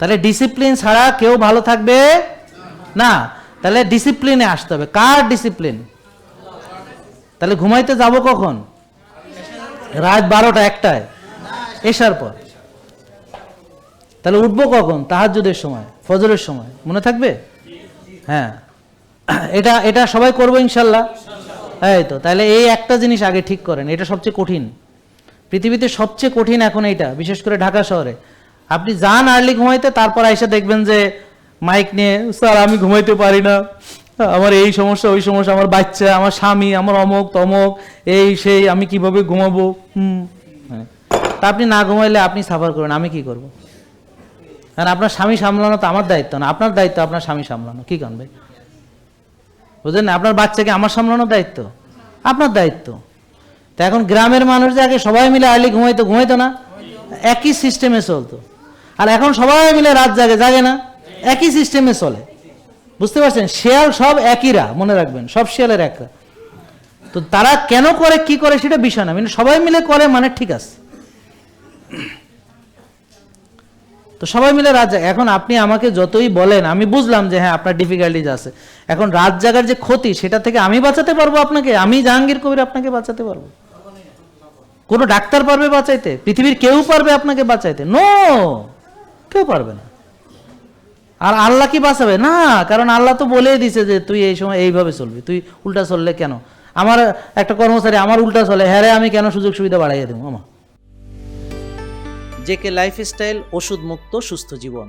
তাহলে ডিসিপ্লিন ছাড়া কেউ ভালো থাকবে না। তাহলে ডিসিপ্লিনে আসতে হবে। কার ডিসিপ্লিন তাহলে ঘুমাইতে যাব কখন? রাত বারোটা, একটায়। এসার পর। তাহলে উঠবো কখন? তাহাজ্জুদের সময়, ফজরের সময়। মনে থাকবে? হ্যাঁ। এটা এটা সবাই করব ইনশাল্লাহ। এই তো, তাহলে এই একটা জিনিস আগে ঠিক করেন। এটা সবচেয়ে কঠিন। পৃথিবীতে সবচেয়ে কঠিন এখন এইটা, বিশেষ করে ঢাকা শহরে। আপনি যান আর্লি ঘুমাইতে, তারপর এসে দেখবেন যে মাইক নিয়ে, স্যার, আমি ঘুমাইতে পারি না। আমার এই সমস্যা, ওই সমস্যা, আমার বাচ্চা, আমার স্বামী, আমার অমক, তমক, এই, সেই, আমি কীভাবে ঘুমাবো? হুম। তা আপনি না ঘুমাইলে আপনি সাফার করবেন আমি কি করব? কারণ আপনার স্বামী সামলানো তো আমার দায়িত্ব না, আপনার দায়িত্ব আপনার স্বামী সামলানো, কি কান ভাই? বুঝলেন? আপনার বাচ্চাকে আমার সামলানোর দায়িত্ব? আপনার দায়িত্ব। তা এখন গ্রামের মানুষ আগে সবাই মিলে আর্লি ঘুমাইতো ঘুমাইতো না? একই সিস্টেমে চলতো। আর এখন সবাই মিলে রাত জাগে জাগে না? একই সিস্টেমে চলে। বুঝতে পারছেন? শেয়াল সব একইরা মনে রাখবেন, সব শেয়ালের একরা তো তারা কেন করে, কি করে সেটা বিষয় না মানে সবাই মিলে করে মানে ঠিক আছে। তো সবাই মিলে রাত জাগে। এখন আপনি আমাকে যতই বলেন, আমি বুঝলাম যে হ্যাঁ আপনার ডিফিকাল্টিজ আছে। এখন রাত জাগার যে ক্ষতি, সেটা থেকে আমি বাঁচাতে পারব আপনাকে? আমি জাহাঙ্গীর কবির আপনাকে বাঁচাতে পারব? কোনো ডাক্তার পারবে বাঁচাইতে? পৃথিবীর কেউ পারবে আপনাকে বাঁচাইতে? নো কেউ পারবে না। আর আল্লাহ কি বাঁচাবে? না, কারণ আল্লাহ তো বলেই দিছে যে তুই এই সময় এইভাবে চলবি। তুই উল্টা চললে কেন? আমার একটা কর্মচারী আমার উল্টা চলে হ্যাঁ আমি কেন সুযোগ সুবিধা বাড়াইয়া দেবো? আমার জেকে লাইফস্টাইল ওষুধ মুক্ত সুস্থ জীবন।